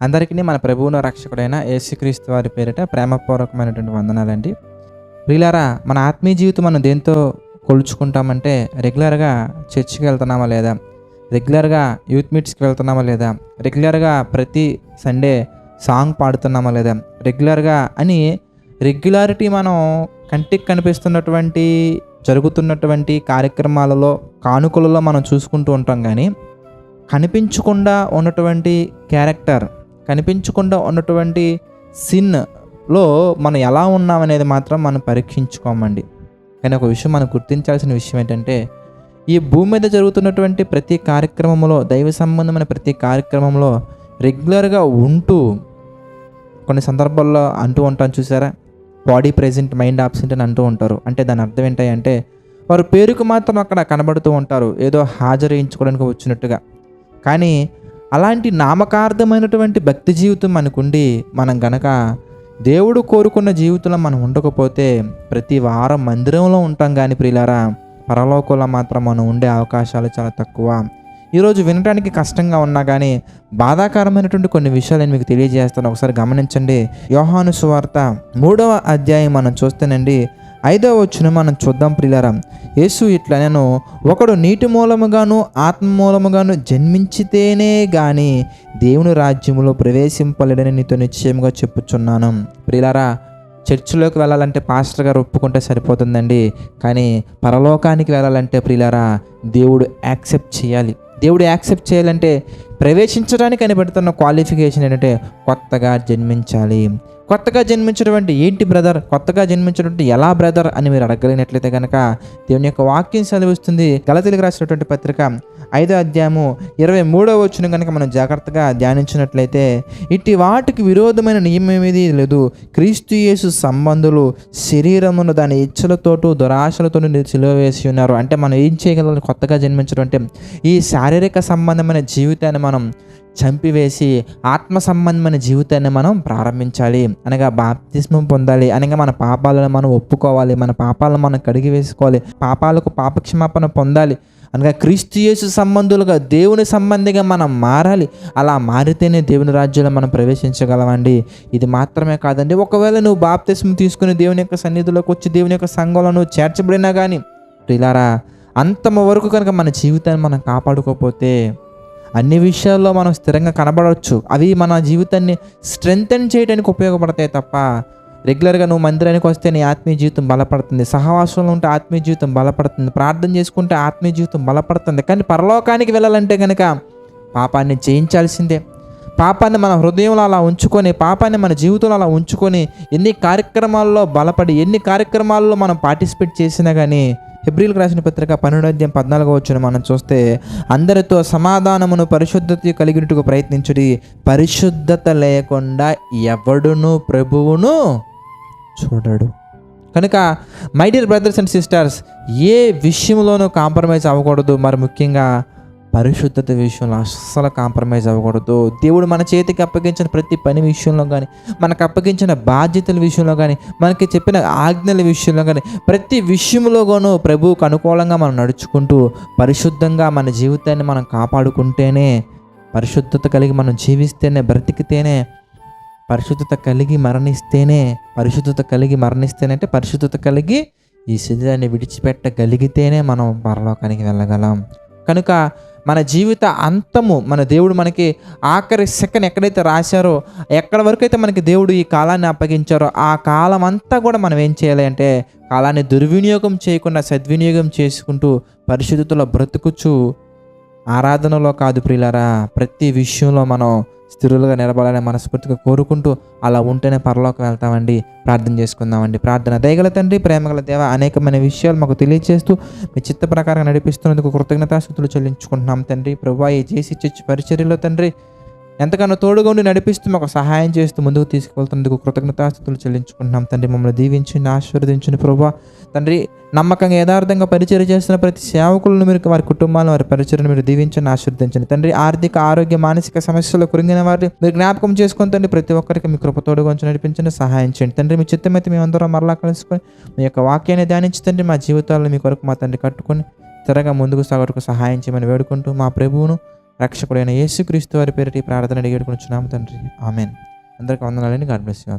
అందరికీ మన ప్రభువును రక్షకుడైన యేసుక్రీస్తు వారి పేరిట ప్రేమపూర్వకమైనటువంటి వందనాలండి. ప్రియులారా మన ఆత్మీయ జీవితం మనం దేంతో కొలుచుకుంటామంటే రెగ్యులర్గా చర్చికి వెళ్తున్నామా లేదా? రెగ్యులర్గా యూత్ మీట్స్కి వెళ్తున్నామా లేదా? రెగ్యులర్గా ప్రతి సండే సాంగ్ పాడుతున్నామా లేదా? రెగ్యులర్గా అని రెగ్యులారిటీ మనం కంటికి కనిపిస్తున్నటువంటి జరుగుతున్నటువంటి కార్యక్రమాలలో కానుకలలో మనం చూసుకుంటూ ఉంటాం కానీ కనిపించకుండా ఉన్నటువంటి క్యారెక్టర్ కనిపించకుండా ఉన్నటువంటి సిన్లో మనం ఎలా ఉన్నామనేది మాత్రం మనం పరీక్షించుకోమండి. కానీ ఒక విషయం మనం గుర్తించాల్సిన విషయం ఏంటంటే ఈ భూమి మీద జరుగుతున్నటువంటి ప్రతి కార్యక్రమంలో దైవ సంబంధమైన ప్రతి కార్యక్రమంలో రెగ్యులర్గా ఉంటూ కొన్ని సందర్భాల్లో అంటూ ఉంటాను చూసారా? బాడీ ప్రెజెంట్ మైండ్ ఆబ్సెంట్ అని అంటూ ఉంటారు. అంటే దాని అర్థం ఏంటంటే వారు పేరుకు మాత్రం అక్కడ కనబడుతూ ఉంటారు. ఏదో హాజరేయించుకోవడానికి వచ్చినట్టుగా. కానీ అలాంటి నామకార్థమైనటువంటి భక్తి జీవితం మనకుండి మనం గనక దేవుడు కోరుకున్న జీవితంలో మనం ఉండకపోతే ప్రతి వారం మందిరంలో ఉంటాం కానీ ప్రియులారా పరలోకంలో మాత్రం మనం ఉండే అవకాశాలు చాలా తక్కువ. ఈరోజు వినడానికి కష్టంగా ఉన్నా కానీ బాధాకరమైనటువంటి కొన్ని విషయాలు నేను మీకు తెలియజేస్తాను. ఒకసారి గమనించండి. యోహాను సువార్త మూడవ అధ్యాయం మనం చూస్తేనండి ఐదవ వచ్చిన మనం చూద్దాం ప్రిలరా. యేసు ఇట్లా నేను ఒకడు నీటి మూలముగాను ఆత్మ మూలముగాను జన్మించితేనే గాని దేవుని రాజ్యములో ప్రవేశింపలేడని నీతో నిశ్చయముగా చెప్పుచున్నాను. ప్రిలారా చర్చిలోకి వెళ్ళాలంటే పాస్టర్ గారు ఒప్పుకుంటే సరిపోతుందండి. కానీ పరలోకానికి వెళ్ళాలంటే ప్రిలారా దేవుడు యాక్సెప్ట్ చేయాలి. దేవుడు యాక్సెప్ట్ చేయాలంటే ప్రవేశించడానికి కనిపెడుతున్న క్వాలిఫికేషన్ ఏంటంటే కొత్తగా జన్మించాలి. కొత్తగా జన్మించినటువంటి ఏంటి బ్రదర్ కొత్తగా జన్మించినటువంటి ఎలా బ్రదర్ అని మీరు అడగలిగినట్లయితే కనుక దేవుని యొక్క వాక్యం చదివిస్తుంది గలతీలకు రాసినటువంటి పత్రిక ఐదో అధ్యాయము ఇరవై మూడో వచ్చిన కనుక మనం జాగ్రత్తగా ధ్యానించినట్లయితే ఇట్టి వాటికి విరోధమైన నియమం ఏది లేదు. క్రీస్తు యేసు సంబంధులు శరీరమును దాని ఇచ్చలతోటూ దురాశలతో సిలువ వేసి ఉన్నారు. అంటే మనం ఏం చేయగలం కొత్తగా జన్మించడం అంటే ఈ శారీరక సంబంధమైన జీవితాన్ని మనం చంపివేసి ఆత్మ సంబంధమైన జీవితాన్ని మనం ప్రారంభించాలి. అనగా బాప్తిస్మం పొందాలి. అనగా మన పాపాలను మనం ఒప్పుకోవాలి. మన పాపాలను మనం కడిగి వేసుకోవాలి. పాపాలకు పాపక్షమాపణ పొందాలి. అనగా క్రీస్తు యేసు సంబంధులుగా దేవుని సంబంధిగా మనం మారాలి. అలా మారితేనే దేవుని రాజ్యంలో మనం ప్రవేశించగలమండి. ఇది మాత్రమే కాదండి. ఒకవేళ నువ్వు బాప్తిస్మం తీసుకుని దేవుని యొక్క సన్నిధిలోకి వచ్చి దేవుని యొక్క సంఘంలో నువ్వు చేర్చబడినా కానీ ఇలారా అంతమ వరకు కనుక మన జీవితాన్ని మనం కాపాడుకోకపోతే అన్ని విషయాల్లో మనం స్థిరంగా కనబడవచ్చు అవి మన జీవితాన్ని స్ట్రెంగ్తన్ చేయడానికి ఉపయోగపడతాయి తప్ప రెగ్యులర్గా నువ్వు మందిరానికి వస్తే నీ ఆత్మీయ జీవితం బలపడుతుంది. సహవాసంలో ఉంటే ఆత్మీయ జీవితం బలపడుతుంది. ప్రార్థన చేసుకుంటే ఆత్మీయ జీవితం బలపడుతుంది. కానీ పరలోకానికి వెళ్ళాలంటే కనుక పాపాన్ని చేయించాల్సిందే పాపాన్ని మన హృదయంలో అలా ఉంచుకొని పాపాన్ని మన జీవితంలో అలా ఉంచుకొని ఎన్ని కార్యక్రమాల్లో బలపడి ఎన్ని కార్యక్రమాల్లో మనం పార్టిసిపేట్ చేసినా కానీ హెబ్రిల్కి రాసిన పత్రిక పన్నెండు పద్నాలుగో వచ్చిన మనం చూస్తే అందరితో సమాధానమును పరిశుద్ధత కలిగినట్టుకు ప్రయత్నించుడి. పరిశుద్ధత లేకుండా ఎవడును ప్రభువును చూడడు. కనుక my dear brothers and sisters ఏ విషయంలోనూ కాంప్రమైజ్ అవ్వకూడదు. మరి ముఖ్యంగా పరిశుద్ధత విషయంలో అస్సలు కాంప్రమైజ్ అవ్వకూడదు. దేవుడు మన చేతికి అప్పగించిన ప్రతి పని విషయంలో కానీ మనకు అప్పగించిన బాధ్యతల విషయంలో కానీ మనకి చెప్పిన ఆజ్ఞల విషయంలో కానీ ప్రతి విషయంలోనూ ప్రభువుకు అనుకూలంగా మనం నడుచుకుంటూ పరిశుద్ధంగా మన జీవితాన్ని మనం కాపాడుకుంటేనే పరిశుద్ధత కలిగి మనం జీవిస్తేనే బ్రతికితేనే పరిశుద్ధత కలిగి మరణిస్తేనే పరిశుద్ధత కలిగి మరణిస్తేనే అంటే పరిశుద్ధత కలిగి ఈ శరీరాన్ని విడిచిపెట్టగలిగితేనే మనం పరలోకానికి వెళ్ళగలం. కనుక మన జీవిత అంతము మన దేవుడు మనకి ఆఖరి సెకండ్ ఎక్కడైతే రాశారో ఎక్కడ వరకు అయితే మనకి దేవుడు ఈ కాలాన్ని అప్పగించారో ఆ కాలం అంతా కూడా మనం ఏం చేయాలి అంటే కాలాన్ని దుర్వినియోగం చేయకుండా సద్వినియోగం చేసుకుంటూ పరిశుద్ధతలో బ్రతుకుచు. ఆరాధనలో కాదు ప్రియులారా ప్రతి విషయంలో మనం స్థిరులుగా నిలబడాలని మనస్ఫూర్తిగా కోరుకుంటూ అలా ఉంటేనే పరలోకి వెళ్తామండి. ప్రార్థన చేసుకుందామండి. ప్రార్థన దయగల తండ్రి ప్రేమగల దేవ అనేకమైన విషయాలు మాకు తెలియజేస్తూ మీ చిత్త ప్రకారం నడిపిస్తున్నందుకు కృతజ్ఞతాస్థుతులు చెల్లించుకుంటున్నాం తండ్రి. ప్రభు ఈ చేసి చర్చి పరిచర్యలో తండ్రి ఎంతగానో తోడుగా ఉండి నడిపిస్తూ మాకు సహాయం చేస్తూ ముందుకు తీసుకువెళ్తున్నందుకు కృతజ్ఞతాస్థుతులు చెల్లించుకుంటున్నాం. తండ్రి మమ్మల్ని దీవించి ఆశీర్వదించిన ప్రభా. తండ్రి నమ్మకంగా యథార్థంగా పరిచయం చేస్తున్న ప్రతి సేవకులను మీరు వారి కుటుంబాలను వారి పరిచయను మీరు దీవించండి ఆశీర్వదించండి. తండ్రి ఆర్థిక ఆరోగ్య మానసిక సమస్యలు కురింగిన వారిని మీరు జ్ఞాపకం చేసుకొని తండ్రి ప్రతి ఒక్కరికి మీ కృపతోడుగా ఉంచి నడిపించండి సహాయం చేయండి. తండ్రి మీ చిత్తమైతే మేమందరం మరలా కలుసుకొని మీ యొక్క వాక్యాన్ని ధ్యానించి తండ్రి మా జీవితాలను మీ కొరకు మా తండ్రి కట్టుకొని త్వరగా ముందుకు సాగరకు సహాయం చేయమని వేడుకుంటూ మా ప్రభువును రక్షకుడైన యేసుక్రీస్తు వారి పేరిట ఈ ప్రార్థన అడిగేడుకుని తండ్రి. ఆమెన్. అందరికీ వందనాలని గాడ్ బ్లెస్ యూ